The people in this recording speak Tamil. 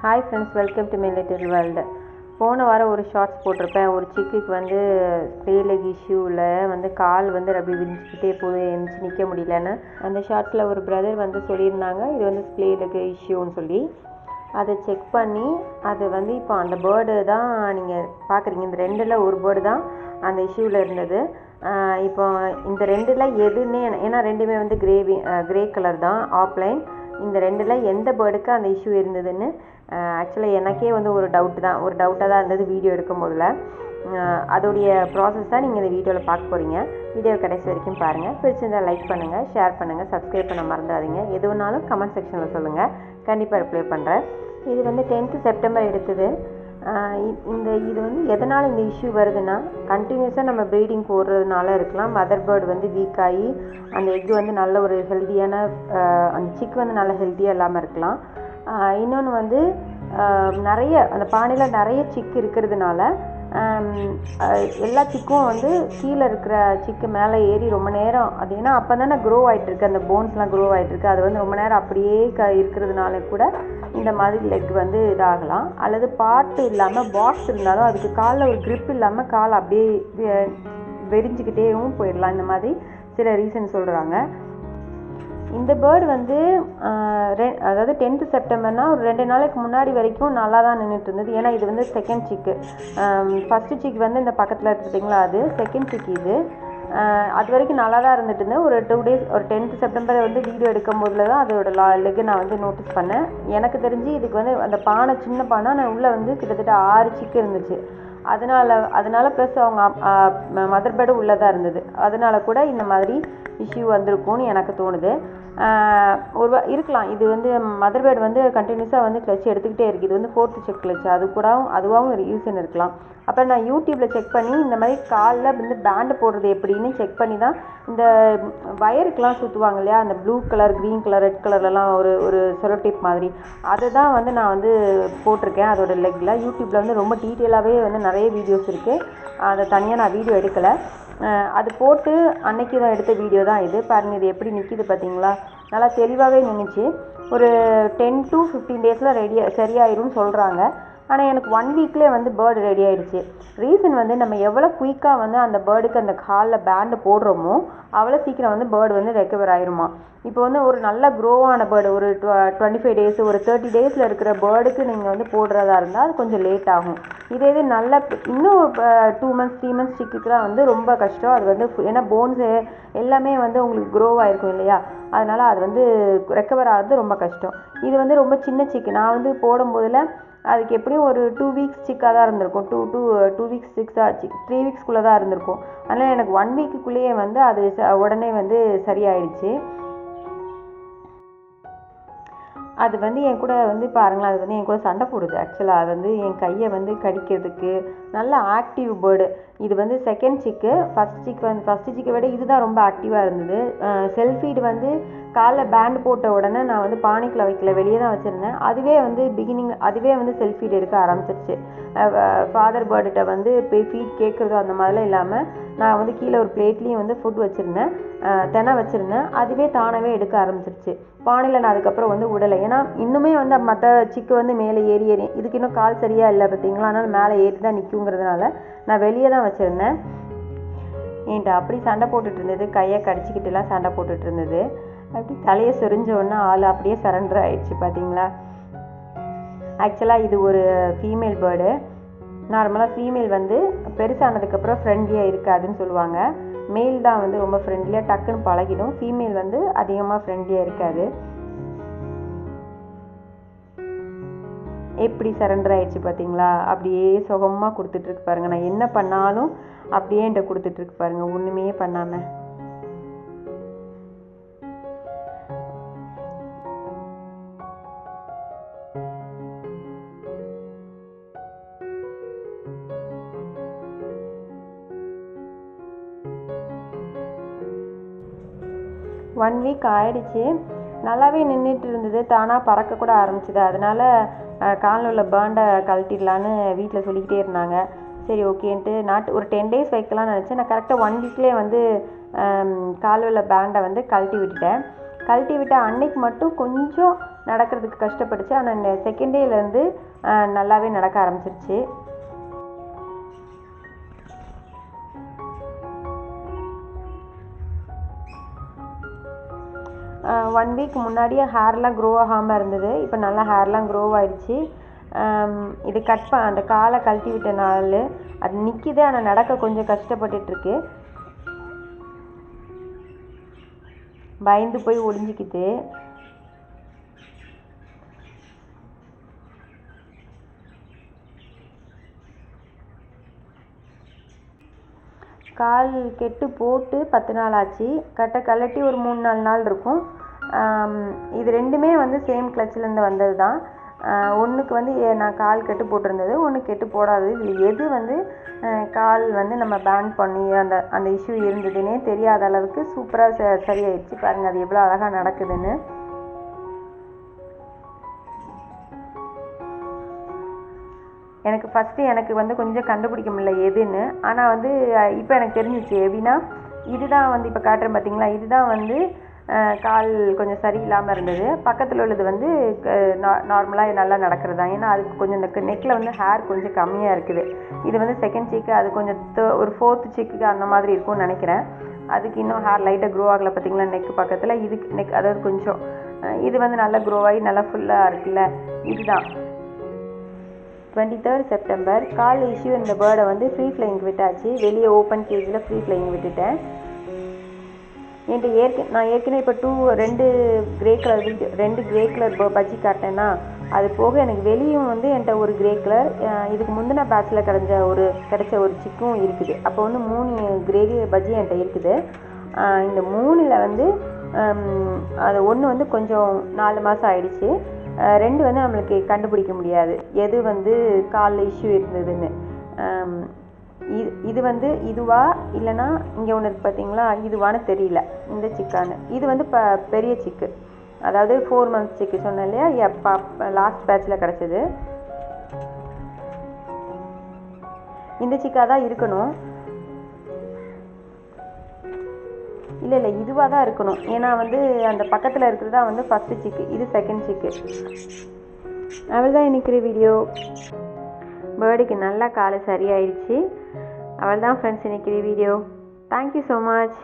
Hi friends welcome to my little world போன வாரம் ஒரு ஷார்ட்ஸ் போட்டிருப்பேன். ஒரு சிக்குக்கு வந்து ஸ்பேலக் இஷ்யூவில் வந்து கால் வந்து அப்படி விரிஞ்சிக்கிட்டே போகுது எழுந்துச்சு நிற்க முடியலன்னு அந்த ஷார்ட்ஸில் ஒரு பிரதர் வந்து சொல்லியிருந்தாங்க. இது வந்து ஸ்ப்ளேலக் இஷ்யூன்னு சொல்லி. அதை செக் பண்ணி அது வந்து இப்போ அந்த பேர்டு தான் நீங்கள் பார்க்குறீங்க. இந்த ரெண்டில் ஒரு பேர்டு தான் அந்த இஷ்யூவில் இருந்தது. இப்போ இந்த ரெண்டில் எதுன்னே ஏன்னா ரெண்டுமே வந்து கிரேவி கிரே கலர் தான் ஆஃப்லைன் இந்த ரெண்டில் எந்த பேர்டுக்கு அந்த இஷ்யூ இருந்ததுன்னு ஆக்சுவலாக எனக்கே வந்து ஒரு டவுட் தான். ஒரு டவுட்டாக தான் இருந்தது வீடியோ எடுக்கும் போதில். அதோடைய ப்ராசஸ் தான் நீங்கள் இந்த வீடியோவில் பார்க்க போகிறீங்க வீடியோ கடைசி வரைக்கும் பாருங்கள் பிடிச்சிருந்தால் லைக் பண்ணுங்கள் ஷேர் பண்ணுங்கள் சப்ஸ்கிரைப் பண்ண மறந்துடாதீங்க. எது வேணாலும் கமெண்ட் செக்ஷனில் சொல்லுங்கள் கண்டிப்பாக ரிப்ளை பண்ணுறேன் இது வந்து டென்த்து செப்டம்பர் எடுத்தது. இந்த இது வந்து எதனால் இந்த இஷ்யூ வருதுன்னா கண்டினியூஸாக நம்ம ப்ரீடிங் போடுறதுனால இருக்கலாம். மதர் பேர்டு வந்து வீக் ஆகி அந்த எக் வந்து நல்ல ஒரு ஹெல்த்தியான அந்த சிக் வந்து நல்ல ஹெல்த்தியாக இல்லாமல் இருக்கலாம். இன்னொன்று வந்து நிறைய அந்த பானையில் நிறைய சிக் இருக்கிறதுனால எல்லா சிக்கும் வந்து கீழே இருக்கிற சிக்கு மேலே ஏறி ரொம்ப நேரம் அது ஏன்னா அப்போ தானே க்ரோ ஆகிட்டுருக்கு அந்த போன்ஸ்லாம் க்ரோ ஆகிட்டுருக்கு அது வந்து ரொம்ப நேரம் அப்படியே க இருக்கிறதுனால கூட இந்த மாதிரி லெக் வந்து இதாகலாம். அல்லது பாட்டு இல்லாமல் பாக்ஸ் இருந்தாலும் அதுக்கு காலில் ஒரு க்ரிப் இல்லாமல் கால் அப்படியே வெறிஞ்சிக்கிட்டேவும் போயிடலாம். இந்த மாதிரி சில ரீசன் சொல்கிறாங்க இந்த பேர்டு வந்து ரெ- அதாவது டென்த்து செப்டம்பர்னா ஒரு ரெண்டு நாளைக்கு முன்னாடி வரைக்கும் நல்லா தான் நின்றுட்டு இருந்தது. ஏன்னா இது வந்து செகண்ட் சிக்கு ஃபஸ்ட்டு சிக் வந்து இந்த பக்கத்தில் பார்த்தீங்களா அது? செகண்ட் சிக் இது. அது வரைக்கும் நல்லா தான் இருந்துட்டு இருந்தேன் ஒரு டூ டேஸ் ஒரு டென்த்து செப்டம்பர் வந்து வீடியோ எடுக்கும் போதில் தான் அதோட லா லெக்கு நான் வந்து நோட்டீஸ் பண்ணேன். எனக்கு தெரிஞ்சு இதுக்கு வந்து அந்த பானை சின்ன பானை நான் உள்ளே வந்து கிட்டத்தட்ட ஆறு சிக்கு இருந்துச்சு. அதனால அதனால் ப்ளஸ் அவங்க மதர் பேர்டு உள்ளே தான் இருந்தது. அதனால கூட இந்த மாதிரி இஷ்யூ வந்திருக்கும்னு எனக்கு தோணுது. ஒரு இருக்கலாம். இது வந்து மதர் பேர்டு வந்து கண்டினியூஸாக வந்து கிளச் எடுத்துக்கிட்டே இருக்குது இது வந்து ஃபோர்த்து செக் கிளச் அது கூடவும் அதுவாகவும் ஒரு ரீசன் இருக்கலாம். அப்புறம் நான் யூடியூப்பில் செக் பண்ணி இந்த மாதிரி காலில் வந்து பேண்டு போடுறது எப்படின்னு செக் பண்ணி தான் இந்த வயருக்கெலாம் சுற்றுவாங்க இல்லையா? அந்த blue colour green colour red கலர்லலாம் ஒரு ஒரு செலோடேப் மாதிரி. அதை தான் வந்து நான் வந்து போட்டிருக்கேன் அதோடய லெக்கில் யூடியூப்பில் வந்து ரொம்ப டீட்டெயிலாகவே வந்து நிறைய வீடியோஸ் இருக்குது அதை தனியாக நான் வீடியோ எடுக்கலை. அது போட்டு அன்னைக்கு தான் எடுத்த வீடியோ தான் இது. பாருங்கள் இது எப்படி நிற்கிது பார்த்தீங்களா? நல்லா தெளிவாகவே நின்றுச்சு ஒரு டென் டு ஃபிஃப்டீன் டேஸில் ரெடி சரியாயிரும்னு சொல்கிறாங்க ஆனால் எனக்கு ஒன் வீக்லேயே வந்து பேர்டு ரெடி ஆகிடுச்சி ரீசன் வந்து நம்ம எவ்வளோ குயிக்காக வந்து அந்த பேர்டுக்கு அந்த காலில் பேண்டு போடுறோமோ அவ்வளோ சீக்கிரம் வந்து பேர்டு வந்து ரெக்கவர் ஆயிருமா. இப்போ வந்து ஒரு நல்ல க்ரோவான பேர்டு ஒரு டுவெண்ட்டி ஃபைவ் டேஸ் ஒரு தேர்ட்டி டேஸில் இருக்கிற பேர்டுக்கு நீங்கள் வந்து போடுறதா இருந்தால் அது கொஞ்சம் லேட் ஆகும். இதே இது நல்ல இன்னும் டூ மந்த்ஸ் த்ரீ மந்த்ஸ் சிக்குக்கெலாம் வந்து ரொம்ப கஷ்டம். அது வந்து ஏன்னா போன்ஸு எல்லாமே வந்து உங்களுக்கு க்ரோ ஆகிருக்கும் இல்லையா? அதனால் அது வந்து ரெக்கவர் ஆகிறது ரொம்ப கஷ்டம். இது வந்து ரொம்ப சின்ன சிக்கு நான் வந்து போடும்போதில் அதுக்கு எப்படியும் ஒரு டூ வீக்ஸ் சிக்காக தான் இருந்திருக்கும். டூ டூ டூ வீக்ஸ் சிக்ஸாக ஆச்சு த்ரீ வீக்ஸ்க்குள்ளே தான் இருந்திருக்கும். அதனால் எனக்கு ஒன் வீக்குள்ளேயே வந்து அது ச- உடனே வந்து சரியாயிடுச்சு. அது வந்து என் கூட வந்து பாருங்களேன் அது வந்து என் கூட சண்டை போடுது. ஆக்சுவலாக அது வந்து என் கையை வந்து கடிக்கிறதுக்கு நல்ல ஆக்டிவ் பேர்டு இது வந்து செகண்ட் சிக்கு ஃபஸ்ட் சிக் வந்து ஃபஸ்ட்டு சிக்கை விட இதுதான் ரொம்ப ஆக்டிவாக இருந்தது. செல்ஃபீடு வந்து காலைல பேண்ட் போட்ட உடனே நான் வந்து பானிக்கில் வைக்கல வெளியே தான் வச்சுருந்தேன். அதுவே வந்து பிகினிங் அதுவே வந்து செல்ஃபீடு எடுக்க ஆரம்பிச்சிருச்சு. ஃபாதர் பேர்டுகிட்ட வந்து போய் ஃபீட் கேட்குறதோ அந்த மாதிரிலாம் இல்லாமல் நான் வந்து கீழே ஒரு பிளேட்லேயும் வந்து ஃபுட் வச்சுருந்தேன். தினை வச்சுருந்தேன். அதுவே தானாகவே எடுக்க ஆரம்பிச்சிருச்சு. பானையில் நான் அதுக்கப்புறம் வந்து விடலை. ஏன்னா இன்னுமே வந்து மற்ற சிக்கு வந்து மேலே ஏறி ஏறி இதுக்கு இன்னும் கால் சரியாக இல்லை பார்த்தீங்களா? அதனால் மேலே ஏறி தான் நிற்குங்கிறதுனால நான் வெளியே தான் வச்சுருந்தேன். என்கிட்ட அப்படி சண்டை போட்டுட்டு இருந்தது. கையை கடிச்சிக்கிட்டுலாம் சண்டை போட்டுட்டு இருந்தது. அப்படி தலையை சொரிஞ்ச உடனே ஆள் அப்படியே சரண்டர் ஆயிடுச்சு பார்த்தீங்களா ஆக்சுவலாக இது ஒரு ஃபீமேல் பேர்டு நார்மலாக ஃபீமேல் வந்து பெருசானதுக்கப்புறம் ஃப்ரெண்ட்லியாக இருக்காதுன்னு சொல்லுவாங்க. மேல் தான் வந்து ரொம்ப ஃப்ரெண்ட்லியாக டக்குன்னு பழகிடும். ஃபீமேல் வந்து அதிகமாக ஃப்ரெண்ட்லியாக இருக்காது. எப்படி சரண்டர் ஆயிடுச்சு பார்த்தீங்களா? அப்படியே சுகமாக கொடுத்துட்ருக்கு பாருங்க. நான் என்ன பண்ணாலும் அப்படியே என்கிட்ட கொடுத்துட்ருக்கு பாருங்க. ஒன்றுமே பண்ணாமல் ஒன் வீக் ஆயிடுச்சு. நல்லாவே நின்றுட்டு இருந்தது. தானாக பறக்க கூட ஆரம்பிச்சுது. அதனால காலில் உள்ள பேண்டை கழட்டிடலான்னு வீட்டில் சொல்லிக்கிட்டே இருந்தாங்க. சரி ஓகேன்ட்டு நாட் ஒரு டென் டேஸ் வைக்கலாம்னு நினச்சேன். நான் கரெக்டாக ஒன் வீக்லேயே வந்து காலில் உள்ள பேண்டை வந்து கழட்டி விட்டுட்டேன். கழட்டி விட்ட அன்னைக்கு மட்டும் கொஞ்சம் நடக்கிறதுக்கு கஷ்டப்பட்டுச்சு. ஆனால் இந்த செகண்ட் டேலேருந்து நல்லாவே நடக்க ஆரம்பிச்சிருச்சு. ஒன் வீக் முன்னாடியே ஹேர்லாம் க்ரோ ஆகாமல் இருந்தது. இப்போ நல்லா ஹேர்லாம் க்ரோ ஆகிடுச்சு இது கட் ப அந்த காலை கழட்டி விட்ட நாள். அது நிற்கிது ஆனால் நடக்க கொஞ்சம் கஷ்டப்பட்டுட்ருக்கு. பயந்து போய் ஒளிஞ்சிக்குது கால் கெட்டு போட்டு பத்து நாள் ஆச்சு. கட்டை கழட்டி ஒரு மூணு நாலு நாள் இருக்கும். இது ரெண்டுமே வந்து சேம் கிளச்சிலேருந்து வந்தது தான் ஒன்றுக்கு வந்து நான் கால் கெட்டு போட்டிருந்தது ஒன்று கெட்டு போடாதது. இதில் எது வந்து கால் வந்து நம்ம பேன் பண்ணி அந்த அந்த இஷ்யூ இருந்ததுன்னே தெரியாத அளவுக்கு சூப்பராக ச சரியாயிடுச்சு. பாருங்கள் அது எவ்வளோ அழகாக நடக்குதுன்னு. எனக்கு ஃபஸ்ட்டு எனக்கு வந்து கொஞ்சம் கண்டுபிடிக்க முடியல எதுன்னு. ஆனால் வந்து இப்போ எனக்கு தெரிஞ்சிச்சு எப்படின்னா இதுதான் வந்து இப்போ காட்டுறேன் பார்த்தீங்களா இதுதான் வந்து கால் கொஞ்சம் சரியில்லாமல் இருந்தது. பக்கத்தில் உள்ளது வந்து நார்மலாக நல்லா நடக்கிறது தான். ஏன்னா அதுக்கு கொஞ்சம் இந்த நெக்கில் வந்து ஹேர் கொஞ்சம் கம்மியாக இருக்குது. இது வந்து செகண்ட் சீக்கு அது கொஞ்சம் ஒரு ஃபோர்த்து சீக்குக்கு அந்த மாதிரி இருக்கும்னு நினைக்கிறேன். அதுக்கு இன்னும் ஹேர் லைட்டாக க்ரோ ஆகலை பார்த்தீங்களா நெக் பக்கத்தில்? இதுக்கு நெக் அதாவது கொஞ்சம் இது வந்து நல்லா க்ரோ ஆகி நல்லா ஃபுல்லாக இருக்குல்ல? இதுதான். டுவெண்ட்டி தேர்ட் செப்டம்பர் கால் இஷ்யூ இந்த பேர்டை வந்து ஃப்ரீ ஃப்ளைங் விட்டாச்சு. வெளியே ஓப்பன் கேஜில் ஃப்ரீ ஃப்ளைங் விட்டுட்டேன். என்கிட்ட ஏற்க நான் ஏற்கனவே இப்போ டூ ரெண்டு கிரே கலர் ரெண்டு கிரே கலர் பஜ்ஜி காட்டினேன்னா அது போக எனக்கு வெளியும் வந்து என்கிட்ட ஒரு கிரே கலர் இதுக்கு முந்தின பேட்சில் கிடைஞ்ச ஒரு கிடைச்ச ஒரு சிக்கும் இருக்குது. அப்போ வந்து மூணு கிரே பஜ்ஜி என்கிட்ட இருக்குது. இந்த மூணில் வந்து அது ஒன்று வந்து கொஞ்சம் நாலு மாதம் ஆயிடுச்சு. ரெண்டு வந்து நம்மளுக்கு கண்டுபிடிக்க முடியாது. எது வந்து காலில் இஷ்யூ இருந்ததுன்னு. இது இது வந்து இதுவா இல்லைன்னா இங்கே ஒன்று இருக்குது பார்த்தீங்களா? இதுவான்னு தெரியல. இந்த சிக்கான்னு இது வந்து ப பெரிய சிக்கு. அதாவது ஃபோர் மந்த்ஸ் சிக்கு சொன்னேன் இல்லையா? எப்போ லாஸ்ட் பேட்சில் கிடச்சிது. இந்த சிக்காக தான் இருக்கணும். இல்லை இல்லை இதுவாக தான் இருக்கணும். ஏன்னா வந்து அந்த பக்கத்தில் இருக்கிறது தான் வந்து ஃபஸ்ட்டு சிக்கு. இது செகண்ட் சிக்கு. அவள் தான் இன்னைக்கு வீடியோ பேர்டுக்கு நல்லா காலை சரியாயிடுச்சு. அவள் தான் ஃப்ரெண்ட்ஸ் இன்னைக்கு வீடியோ தேங்க்யூ ஸோ மச்